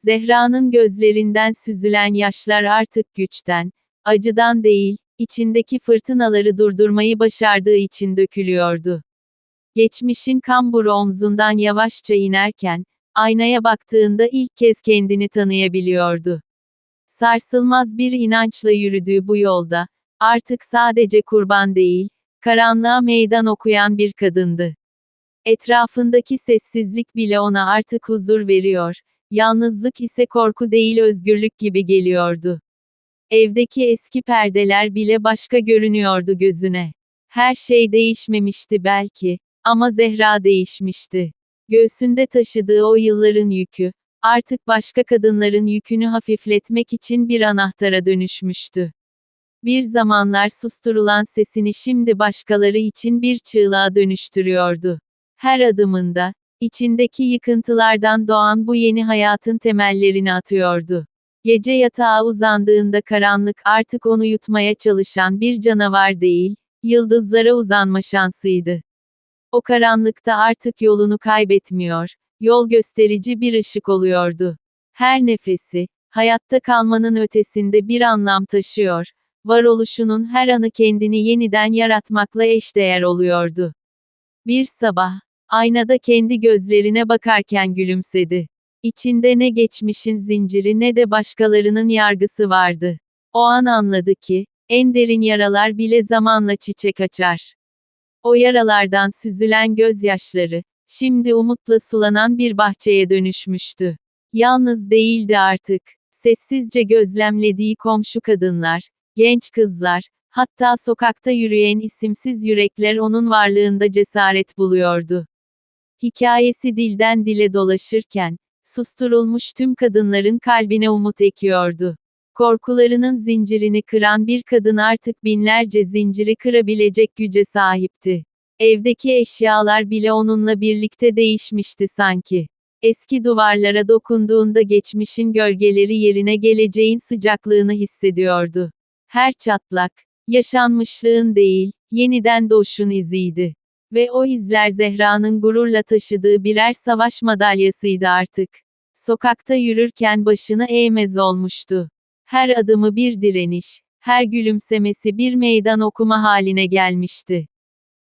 Zehra'nın gözlerinden süzülen yaşlar artık güçten, acıdan değil, içindeki fırtınaları durdurmayı başardığı için dökülüyordu. Geçmişin kamburu omzundan yavaşça inerken, aynaya baktığında ilk kez kendini tanıyabiliyordu. Sarsılmaz bir inançla yürüdüğü bu yolda, artık sadece kurban değil, karanlığa meydan okuyan bir kadındı. Etrafındaki sessizlik bile ona artık huzur veriyor, yalnızlık ise korku değil özgürlük gibi geliyordu. Evdeki eski perdeler bile başka görünüyordu gözüne. Her şey değişmemişti belki, ama Zehra değişmişti. Göğsünde taşıdığı o yılların yükü, artık başka kadınların yükünü hafifletmek için bir anahtara dönüşmüştü. Bir zamanlar susturulan sesini şimdi başkaları için bir çığlığa dönüştürüyordu. Her adımında, içindeki yıkıntılardan doğan bu yeni hayatın temellerini atıyordu. Gece yatağa uzandığında karanlık artık onu yutmaya çalışan bir canavar değil, yıldızlara uzanma şansıydı. O karanlıkta artık yolunu kaybetmiyor, yol gösterici bir ışık oluyordu. Her nefesi, hayatta kalmanın ötesinde bir anlam taşıyor, varoluşunun her anı kendini yeniden yaratmakla eşdeğer oluyordu. Bir sabah, aynada kendi gözlerine bakarken gülümsedi. İçinde ne geçmişin zinciri ne de başkalarının yargısı vardı. O an anladı ki, en derin yaralar bile zamanla çiçek açar. O yaralardan süzülen gözyaşları, şimdi umutla sulanan bir bahçeye dönüşmüştü. Yalnız değildi artık. Sessizce gözlemlediği komşu kadınlar, genç kızlar, hatta sokakta yürüyen isimsiz yürekler onun varlığında cesaret buluyordu. Hikayesi dilden dile dolaşırken, susturulmuş tüm kadınların kalbine umut ekiyordu. Korkularının zincirini kıran bir kadın artık binlerce zinciri kırabilecek güce sahipti. Evdeki eşyalar bile onunla birlikte değişmişti sanki. Eski duvarlara dokunduğunda geçmişin gölgeleri yerine geleceğin sıcaklığını hissediyordu. Her çatlak, yaşanmışlığın değil, yeniden doğuşun iziydi. Ve o izler Zehra'nın gururla taşıdığı birer savaş madalyasıydı artık. Sokakta yürürken başını eğmez olmuştu. Her adımı bir direniş, her gülümsemesi bir meydan okuma haline gelmişti.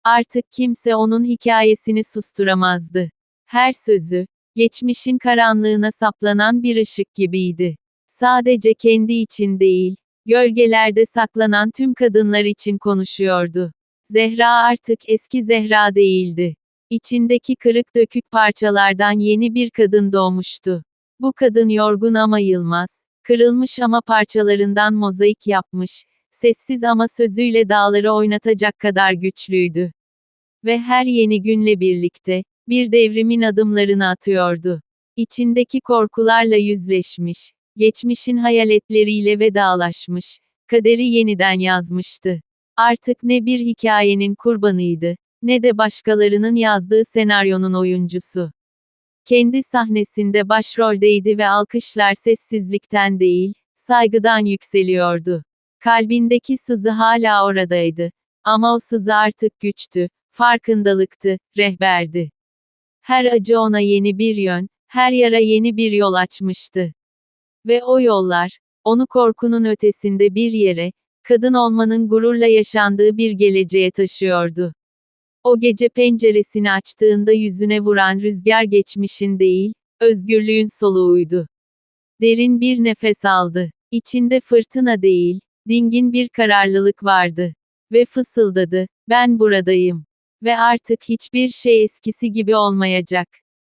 Artık kimse onun hikayesini susturamazdı. Her sözü, geçmişin karanlığına saplanan bir ışık gibiydi. Sadece kendi için değil, gölgelerde saklanan tüm kadınlar için konuşuyordu. Zehra artık eski Zehra değildi. İçindeki kırık dökük parçalardan yeni bir kadın doğmuştu. Bu kadın yorgun ama yılmaz, kırılmış ama parçalarından mozaik yapmış, sessiz ama sözüyle dağları oynatacak kadar güçlüydü. Ve her yeni günle birlikte, bir devrimin adımlarını atıyordu. İçindeki korkularla yüzleşmiş, geçmişin hayaletleriyle vedalaşmış, kaderi yeniden yazmıştı. Artık ne bir hikayenin kurbanıydı, ne de başkalarının yazdığı senaryonun oyuncusu. Kendi sahnesinde başroldeydi ve alkışlar sessizlikten değil, saygıdan yükseliyordu. Kalbindeki sızı hala oradaydı. Ama o sızı artık güçtü, farkındalıktı, rehberdi. Her acı ona yeni bir yön, her yara yeni bir yol açmıştı. Ve o yollar, onu korkunun ötesinde bir yere, kadın olmanın gururla yaşandığı bir geleceğe taşıyordu. O gece penceresini açtığında yüzüne vuran rüzgar geçmişin değil, özgürlüğün soluğuydu. Derin bir nefes aldı. İçinde fırtına değil, dingin bir kararlılık vardı. Ve fısıldadı, ben buradayım. Ve artık hiçbir şey eskisi gibi olmayacak.